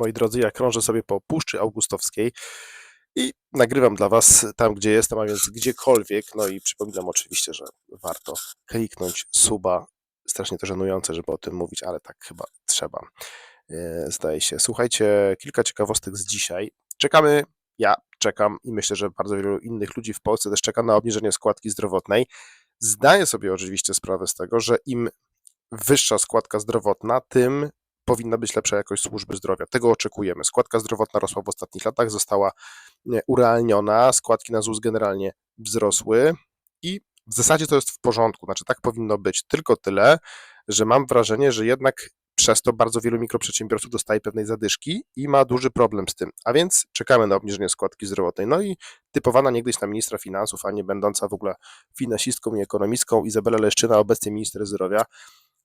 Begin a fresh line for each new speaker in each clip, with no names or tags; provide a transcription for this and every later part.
moi drodzy, ja krążę sobie po Puszczy Augustowskiej i nagrywam dla Was tam, gdzie jestem, a więc gdziekolwiek. No i przypominam oczywiście, że warto kliknąć suba. Strasznie to żenujące, żeby o tym mówić, ale tak chyba trzeba. E, Zdaje się. Słuchajcie, kilka ciekawostek z dzisiaj. Czekamy, ja czekam i myślę, że bardzo wielu innych ludzi w Polsce też czeka na obniżenie składki zdrowotnej. Zdaję sobie oczywiście sprawę z tego, że im wyższa składka zdrowotna, tym powinna być lepsza jakość służby zdrowia. Tego oczekujemy. Składka zdrowotna rosła w ostatnich latach, została urealniona, składki na ZUS generalnie wzrosły i w zasadzie to jest w porządku, znaczy tak powinno być. Tylko tyle, że mam wrażenie, że jednak przez to bardzo wielu mikroprzedsiębiorców dostaje pewnej zadyszki i ma duży problem z tym. A więc czekamy na obniżenie składki zdrowotnej. No i typowana niegdyś na ministra finansów, a nie będąca w ogóle finansistką i ekonomistką Izabela Leszczyna, obecnie minister zdrowia,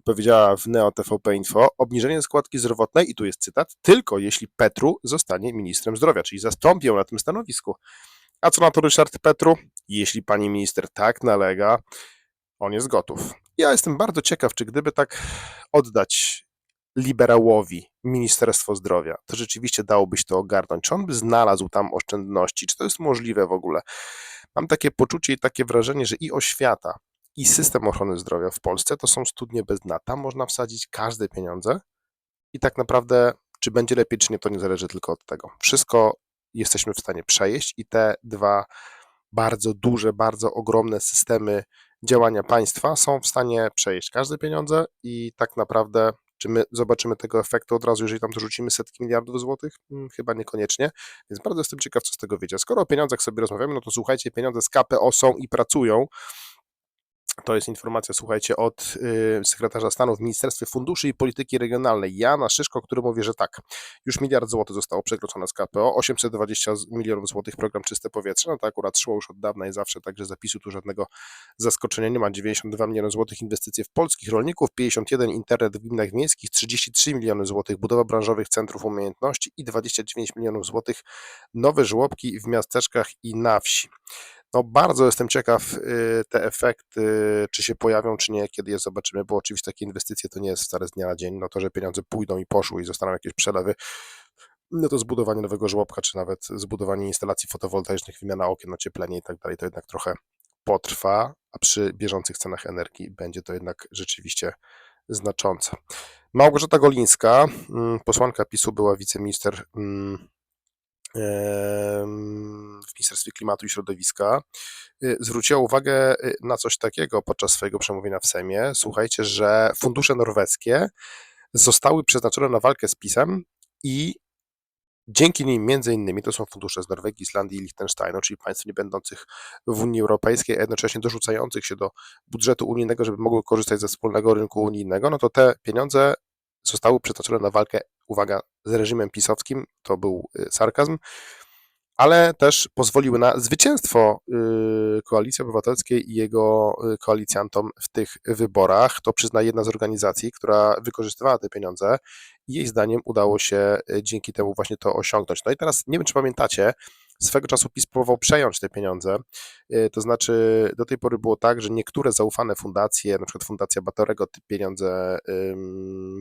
powiedziała w Neo TVP Info, obniżenie składki zdrowotnej, i tu jest cytat, tylko jeśli Petru zostanie ministrem zdrowia, czyli zastąpi ją na tym stanowisku. A co na to Ryszard Petru? Jeśli pani minister tak nalega, on jest gotów. Ja jestem bardzo ciekaw, czy gdyby tak oddać liberałowi Ministerstwo Zdrowia, to rzeczywiście dałoby się to ogarnąć. Czy on by znalazł tam oszczędności? Czy to jest możliwe w ogóle? Mam takie poczucie i takie wrażenie, że i oświata, i system ochrony zdrowia w Polsce to są studnie bez dna. Tam można wsadzić każde pieniądze i tak naprawdę, czy będzie lepiej, czy nie, to nie zależy tylko od tego. Wszystko jesteśmy w stanie przejeść i te dwa bardzo duże, bardzo ogromne systemy działania państwa są w stanie przejeść każde pieniądze i tak naprawdę czy my zobaczymy tego efektu od razu, jeżeli tam dorzucimy setki miliardów złotych? Hmm, chyba niekoniecznie, więc bardzo jestem ciekaw, co z tego wyjdzie. Skoro o pieniądzach sobie rozmawiamy, no to słuchajcie, pieniądze z KPO są i pracują. To jest informacja, słuchajcie, od y, sekretarza stanu w Ministerstwie Funduszy i Polityki Regionalnej, Jana Szyszko, który mówi, że tak, już miliard złotych zostało przekroczone z KPO, 820 z- milionów złotych program Czyste Powietrze, no to akurat szło już od dawna i zawsze, także zapisu tu żadnego zaskoczenia nie ma, 92 miliony złotych inwestycje w polskich rolników, 51 internet w gminach miejskich, 33 miliony złotych budowa branżowych centrów umiejętności i 29 milionów złotych nowe żłobki w miasteczkach i na wsi. No bardzo jestem ciekaw, y, te efekty, czy się pojawią, czy nie, kiedy je zobaczymy, bo oczywiście takie inwestycje to nie jest wcale z dnia na dzień, no to, że pieniądze pójdą i poszły i zostaną jakieś przelewy, no to zbudowanie nowego żłobka, czy nawet zbudowanie instalacji fotowoltaicznych, wymiana okien, ocieplenie i tak dalej, to jednak trochę potrwa, a przy bieżących cenach energii będzie to jednak rzeczywiście znaczące. Małgorzata Golińska, mm, posłanka PiSu, była wiceminister mm, w Ministerstwie Klimatu i Środowiska, y, zwróciła uwagę y, na coś takiego podczas swojego przemówienia w Sejmie. Słuchajcie, że fundusze norweskie zostały przeznaczone na walkę z PiSem i dzięki nim między innymi, to są fundusze z Norwegii, Islandii i Liechtensteinu, czyli państw nie będących w Unii Europejskiej, a jednocześnie dorzucających się do budżetu unijnego, żeby mogły korzystać ze wspólnego rynku unijnego, no to te pieniądze zostały przeznaczone na walkę, uwaga, z reżimem pisowskim, to był y, sarkazm, ale też pozwoliły na zwycięstwo y, Koalicji Obywatelskiej i jego y, koalicjantom w tych wyborach. To przyzna jedna z organizacji, która wykorzystywała te pieniądze i jej zdaniem udało się dzięki temu właśnie to osiągnąć. No i teraz nie wiem, czy pamiętacie, swego czasu PiS próbował przejąć te pieniądze, y, to znaczy do tej pory było tak, że niektóre zaufane fundacje, na przykład Fundacja Batorego, te pieniądze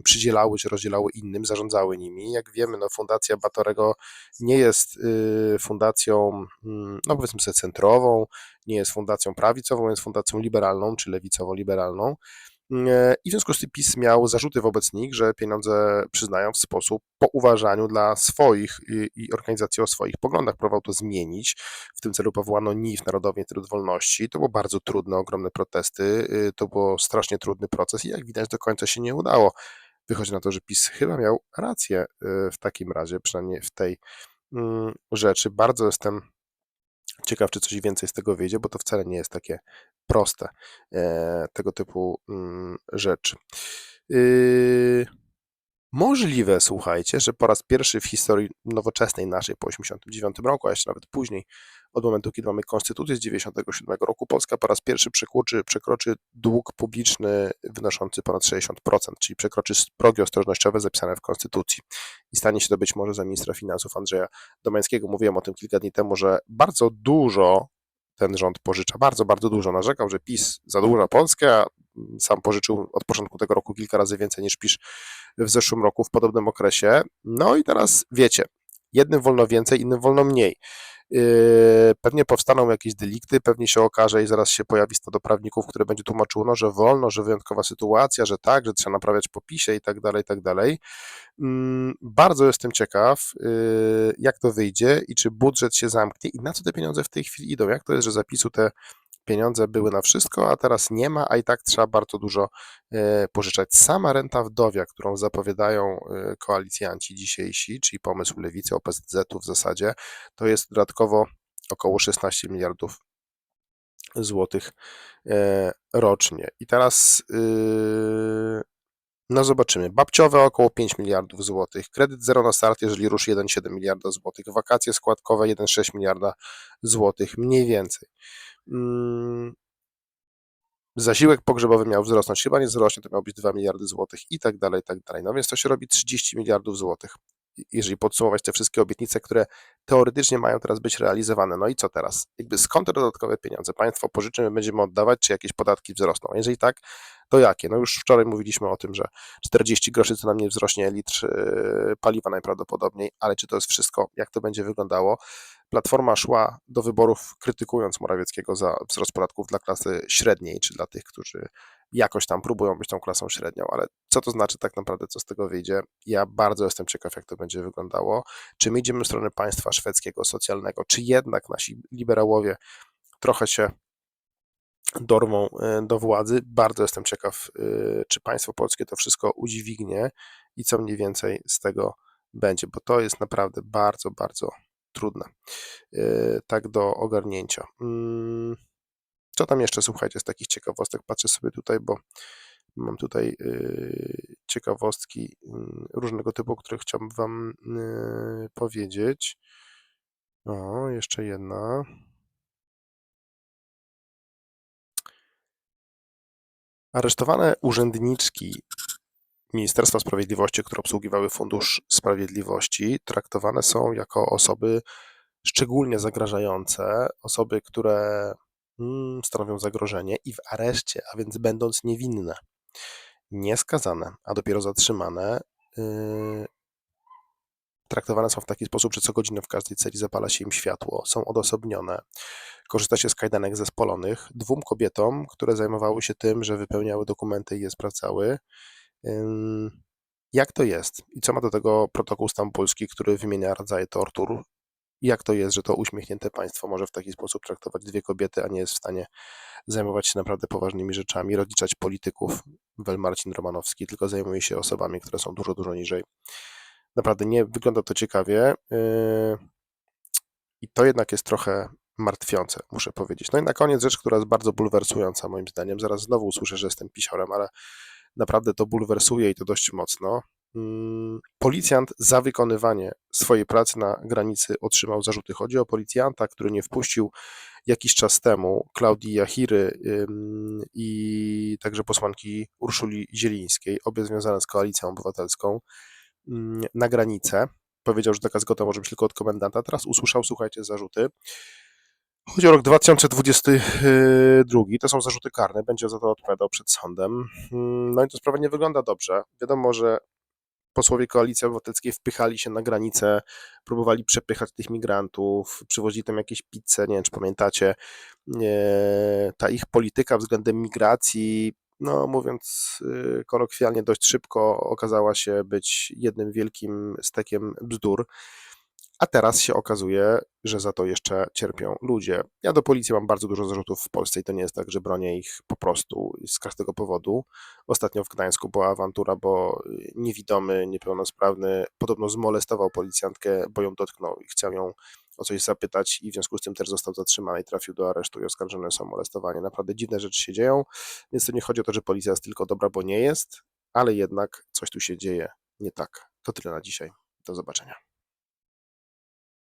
przydzielały czy rozdzielały innym, zarządzały nimi. Jak wiemy, no Fundacja Batorego nie jest y, fundacją, mm, no powiedzmy sobie, centrową, nie jest fundacją prawicową, jest fundacją liberalną czy lewicowo-liberalną. E, I w związku z tym PiS miał zarzuty wobec nich, że pieniądze przyznają w sposób po uważaniu dla swoich i, organizacji o swoich poglądach. Próbował to zmienić. W tym celu powołano NIF, Narodowy Instytut Wolności. To było bardzo trudne, ogromne protesty. y, To było strasznie trudny proces i jak widać do końca się nie udało. Wychodzi na to, że PiS chyba miał rację y, w takim razie, przynajmniej w tej mm, rzeczy. Bardzo jestem Ciekaw, czy coś więcej z tego wyjdzie, bo to wcale nie jest takie proste, e, tego typu mm, rzeczy. Yy, Możliwe, słuchajcie, że po raz pierwszy w historii nowoczesnej naszej po 1989 roku, a jeszcze nawet później, od momentu, kiedy mamy konstytucję z 1997 roku, Polska po raz pierwszy przekroczy, przekroczy dług publiczny wynoszący ponad 60%, czyli przekroczy progi ostrożnościowe zapisane w konstytucji. I stanie się to być może za ministra finansów Andrzeja Domańskiego. Mówiłem o tym kilka dni temu, że bardzo dużo ten rząd pożycza, bardzo, bardzo dużo. Narzekał, że PiS zadłuża Polskę, a sam pożyczył od początku tego roku kilka razy więcej niż pisz w zeszłym roku w podobnym okresie. No i teraz wiecie, jednym wolno więcej, innym wolno mniej. Yy, Pewnie powstaną jakieś delikty, pewnie się okaże i zaraz się pojawi stado prawników, które będzie tłumaczyło, no, że wolno, że wyjątkowa sytuacja, że tak, że trzeba naprawiać po PiSie i tak dalej, i tak dalej. Mm, Bardzo jestem ciekaw, yy, jak to wyjdzie i czy budżet się zamknie i na co te pieniądze w tej chwili idą. Jak to jest, że zapisu te pieniądze były na wszystko, a teraz nie ma, a i tak trzeba bardzo dużo e, pożyczać. Sama renta wdowia, którą zapowiadają e, koalicjanci dzisiejsi, czyli pomysł lewicy, OPZZ-u w zasadzie, to jest dodatkowo około 16 miliardów złotych e, rocznie. I teraz yy, no zobaczymy. Babciowe około 5 miliardów złotych, kredyt zero na start, jeżeli ruszy 1,7 miliarda złotych, wakacje składkowe 1,6 miliarda złotych, mniej więcej. Mm, Zasiłek pogrzebowy miał wzrosnąć, chyba nie wzrośnie, to miał być 2 miliardy złotych i tak dalej, i tak dalej. No więc to się robi 30 miliardów złotych, jeżeli podsumować te wszystkie obietnice, które teoretycznie mają teraz być realizowane. No i co teraz? Jakby skąd te dodatkowe pieniądze? Państwo pożyczy, my będziemy oddawać, czy jakieś podatki wzrosną? Jeżeli tak, to jakie? No już wczoraj mówiliśmy o tym, że 40 groszy co najmniej wzrośnie litr yy, paliwa najprawdopodobniej, ale czy to jest wszystko? Jak to będzie wyglądało? Platforma szła do wyborów krytykując Morawieckiego za wzrost podatków dla klasy średniej, czy dla tych, którzy jakoś tam próbują być tą klasą średnią, ale co to znaczy tak naprawdę, co z tego wyjdzie? Ja bardzo jestem ciekaw, jak to będzie wyglądało. Czy my idziemy w stronę państwa szwedzkiego, socjalnego, czy jednak nasi liberałowie trochę się dorwą e, do władzy. Bardzo jestem ciekaw, e, czy państwo polskie to wszystko udźwignie i co mniej więcej z tego będzie, bo to jest naprawdę bardzo, bardzo trudne e, tak do ogarnięcia. Mm, Co tam jeszcze, słuchajcie, z takich ciekawostek? Patrzę sobie tutaj, bo mam tutaj ciekawostki mm, różnego typu, które chciałbym Wam powiedzieć. O, jeszcze jedna. Aresztowane urzędniczki Ministerstwa Sprawiedliwości, które obsługiwały Fundusz Sprawiedliwości, traktowane są jako osoby szczególnie zagrażające, osoby, które mm, stanowią zagrożenie i w areszcie, a więc będąc niewinne, nie skazane, a dopiero zatrzymane, yy, traktowane są w taki sposób, że co godzinę w każdej celi zapala się im światło, są odosobnione. Korzysta się z kajdanek zespolonych dwóm kobietom, które zajmowały się tym, że wypełniały dokumenty i je sprawdzały. Jak to jest? I co ma do tego protokół stambulski, który wymienia rodzaje tortur? Jak to jest, że to uśmiechnięte państwo może w taki sposób traktować dwie kobiety, a nie jest w stanie zajmować się naprawdę poważnymi rzeczami, rozliczać polityków? Wel Marcin Romanowski tylko zajmuje się osobami, które są dużo, dużo niżej. Naprawdę nie wygląda to ciekawie. Yy, I to jednak jest trochę martwiące, muszę powiedzieć. No i na koniec rzecz, która jest bardzo bulwersująca moim zdaniem. Zaraz znowu usłyszę, że jestem pisiorem, ale naprawdę to bulwersuje i to dość mocno. Mm, Policjant za wykonywanie swojej pracy na granicy otrzymał zarzuty. Chodzi o policjanta, który nie wpuścił jakiś czas temu Klaudii Jachiry i także posłanki Urszuli Zielińskiej, obie związane z Koalicją Obywatelską, na granicę. Powiedział, że taka zgoda może być tylko od komendanta. Teraz usłyszał, słuchajcie, zarzuty. Chodzi o rok 2022. To są zarzuty karne. Będzie za to odpowiadał przed sądem. Mm, No i to sprawa nie wygląda dobrze. Wiadomo, że posłowie Koalicji Obywatelskiej wpychali się na granicę, próbowali przepychać tych migrantów, przywozili tam jakieś pizze, nie wiem czy pamiętacie. Ta ich polityka względem migracji, no mówiąc y, kolokwialnie, dość szybko okazała się być jednym wielkim stekiem bzdur. A teraz się okazuje, że za to jeszcze cierpią ludzie. Ja do policji mam bardzo dużo zarzutów w Polsce i to nie jest tak, że bronię ich po prostu z każdego powodu. Ostatnio w Gdańsku była awantura, bo niewidomy, niepełnosprawny podobno zmolestował policjantkę, bo ją dotknął i chciał ją o coś zapytać i w związku z tym też został zatrzymany i trafił do aresztu i oskarżony jest o molestowanie. Naprawdę dziwne rzeczy się dzieją, więc to nie chodzi o to, że policja jest tylko dobra, bo nie jest, ale jednak coś tu się dzieje nie tak. To tyle na dzisiaj. Do zobaczenia.